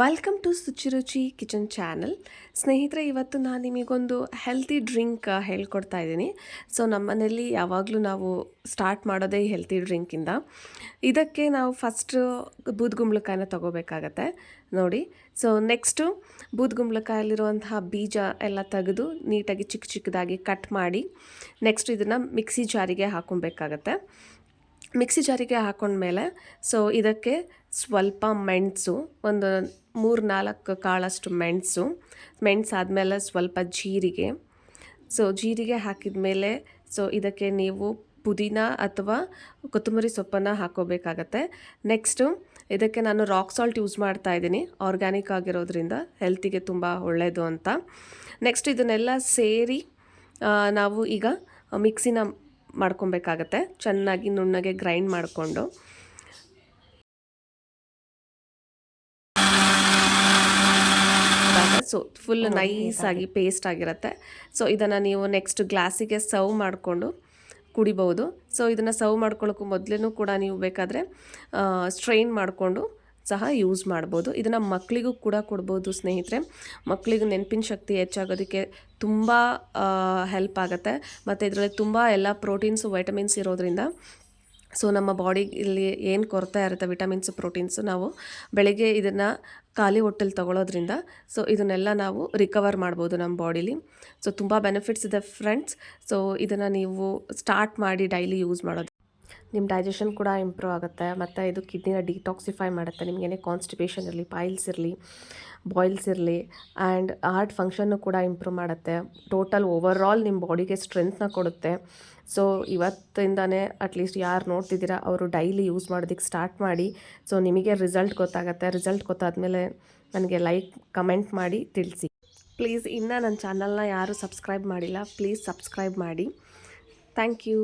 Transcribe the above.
Welcome to Suchiruchi kitchen channel ಸ್ನೇಹಿತರೆ, ಇವತ್ತು ನಾನು ನಿಮಗೊಂದು ಹೆಲ್ತಿ ಡ್ರಿಂಕ್ ಹೇಳ್ಕೊಡ್ತಾ ಇದ್ದೀನಿ. ಸೊ ನಮ್ಮ ಮನೇಲಿ ಯಾವಾಗಲೂ ನಾವು ಸ್ಟಾರ್ಟ್ ಮಾಡೋದೇ ಹೆಲ್ತಿ ಡ್ರಿಂಕಿಂದ ಇದಕ್ಕೆ ನಾವು ಫಸ್ಟು ಬೂದ್ಗುಂಬಳಕಾಯನ್ನ ತೊಗೋಬೇಕಾಗತ್ತೆ. ನೋಡಿ ಸೊ ನೆಕ್ಸ್ಟು ಬೂದ್ಗುಂಬಳಕಾಯಲ್ಲಿರುವಂತಹ ಬೀಜ ಎಲ್ಲ ತೆಗೆದು ನೀಟಾಗಿ ಚಿಕ್ಕ ಚಿಕ್ಕದಾಗಿ ಕಟ್ ಮಾಡಿ ನೆಕ್ಸ್ಟ್ ಇದನ್ನು ಮಿಕ್ಸಿ ಜಾರಿಗೆ ಹಾಕೊಬೇಕಾಗತ್ತೆ ಮಿಕ್ಸಿ ಜಾರಿಗೆ ಹಾಕೊಂಡ್ಮೇಲೆ ಸೊ ಇದಕ್ಕೆ ಸ್ವಲ್ಪ ಮೆಣಸು, ಒಂದು ಮೂರು ನಾಲ್ಕು ಕಾಳಷ್ಟು ಮೆಣಸು. ಮೆಣಸು ಆದಮೇಲೆ ಸ್ವಲ್ಪ ಜೀರಿಗೆ. ಸೊ ಜೀರಿಗೆ ಹಾಕಿದ ಮೇಲೆ ಸೊ ಇದಕ್ಕೆ ನೀವು ಪುದೀನ ಅಥವಾ ಕೊತ್ತಂಬರಿ ಸೊಪ್ಪನ್ನು ಹಾಕೋಬೇಕಾಗತ್ತೆ. ನೆಕ್ಸ್ಟು ಇದಕ್ಕೆ ನಾನು ರಾಕ್ ಸಾಲ್ಟ್ ಯೂಸ್ ಮಾಡ್ತಾ ಇದ್ದೀನಿ. ಆರ್ಗ್ಯಾನಿಕ್ ಆಗಿರೋದ್ರಿಂದ ಹೆಲ್ತಿಗೆ ತುಂಬ ಒಳ್ಳೆಯದು ಅಂತ. ನೆಕ್ಸ್ಟ್ ಇದನ್ನೆಲ್ಲ ಸೇರಿ ನಾವು ಈಗ ಮಿಕ್ಸಿನ ಮಾಡ್ಕೊಬೇಕಾಗತ್ತೆ. ಚೆನ್ನಾಗಿ ನುಣ್ಣಗೆ ಗ್ರೈಂಡ್ ಮಾಡಿಕೊಂಡು. ಸೊ ಫುಲ್ ನೈಸಾಗಿ ಪೇಸ್ಟ್ ಆಗಿರುತ್ತೆ. ಸೊ ಇದನ್ನು ನೀವು ನೆಕ್ಸ್ಟ್ ಗ್ಲಾಸಿಗೆ ಸರ್ವ್ ಮಾಡಿಕೊಂಡು ಕುಡಿಬೋದು ಸೊ ಇದನ್ನು ಸರ್ವ್ ಮಾಡ್ಕೊಳ್ಳೋಕ್ಕೂ ಮೊದಲೇ ಕೂಡ ನೀವು ಬೇಕಾದರೆ ಸ್ಟ್ರೈನ್ ಮಾಡಿಕೊಂಡು ಸಹ ಯೂಸ್ ಮಾಡ್ಬೋದು. ಇದನ್ನು ಮಕ್ಕಳಿಗೂ ಕೂಡ ಕೊಡ್ಬೋದು ಸ್ನೇಹಿತರೆ. ಮಕ್ಕಳಿಗೆ ನೆನಪಿನ ಶಕ್ತಿ ಹೆಚ್ಚಾಗೋದಕ್ಕೆ ತುಂಬ ಹೆಲ್ಪ್ ಆಗುತ್ತೆ. ಮತ್ತು ಇದರಲ್ಲಿ ತುಂಬ ಎಲ್ಲ ಪ್ರೋಟೀನ್ಸು ವೈಟಮಿನ್ಸ್ ಇರೋದ್ರಿಂದ ಸೊ ನಮ್ಮ ಬಾಡಿಲಿ ಏನು ಕೊರತೆ ಇರುತ್ತೆ ವಿಟಮಿನ್ಸ್, ಪ್ರೋಟೀನ್ಸು ನಾವು ಬೆಳಗ್ಗೆ ಇದನ್ನು ಖಾಲಿ ಹೊಟ್ಟೆಲಿ ತಗೊಳ್ಳೋದ್ರಿಂದ ಸೊ ಇದನ್ನೆಲ್ಲ ನಾವು ರಿಕವರ್ ಮಾಡ್ಬೋದು ನಮ್ಮ ಬಾಡಿಲಿ. ಸೊ ತುಂಬ ಬೆನಿಫಿಟ್ಸ್ ಇದೆ ಫ್ರೆಂಡ್ಸ್ ಸೊ ಇದನ್ನು ನೀವು ಸ್ಟಾರ್ಟ್ ಮಾಡಿ ಡೈಲಿ ಯೂಸ್ ಮಾಡೋದು. ನಿಮ್ಮ ಡೈಜೆಷನ್ ಕೂಡ ಇಂಪ್ರೂವ್ ಆಗುತ್ತೆ. ಮತ್ತು ಇದು ಕಿಡ್ನಿನ ಡಿಟಾಕ್ಸಿಫೈ ಮಾಡುತ್ತೆ. ನಿಮಗೇನೆ ಕಾನ್ಸ್ಟಿಪೇಷನ್ ಇರಲಿ ಪೈಲ್ಸ್ ಇರಲಿ ಬಾಯ್ಲ್ಸ್ ಇರಲಿ ಆ್ಯಂಡ್ ಹಾರ್ಟ್ ಫಂಕ್ಷನ್ನು ಕೂಡ ಇಂಪ್ರೂವ್ ಮಾಡುತ್ತೆ. ಟೋಟಲ್ ಓವರ್ ಆಲ್ ನಿಮ್ಮ ಬಾಡಿಗೆ ಸ್ಟ್ರೆಂತ್ನ ಕೊಡುತ್ತೆ. ಸೊ ಇವತ್ತಿಂದನೇ ಅಟ್ಲೀಸ್ಟ್ ಯಾರು ನೋಡ್ತಿದ್ದೀರಾ, ಅವರು ಡೈಲಿ ಯೂಸ್ ಮಾಡೋದಕ್ಕೆ ಸ್ಟಾರ್ಟ್ ಮಾಡಿ. ಸೊ ನಿಮಗೆ ರಿಸಲ್ಟ್ ಗೊತ್ತಾಗುತ್ತೆ. ರಿಸಲ್ಟ್ ಗೊತ್ತಾದಮೇಲೆ ನನಗೆ ಲೈಕ್ ಕಮೆಂಟ್ ಮಾಡಿ, ತಿಳಿಸಿ. ಪ್ಲೀಸ್ ಇನ್ನೂ ನನ್ನ ಚಾನಲ್ನ ಯಾರೂ ಸಬ್ಸ್ಕ್ರೈಬ್ ಮಾಡಿಲ್ಲ ಪ್ಲೀಸ್ ಸಬ್ಸ್ಕ್ರೈಬ್ ಮಾಡಿ. Thank you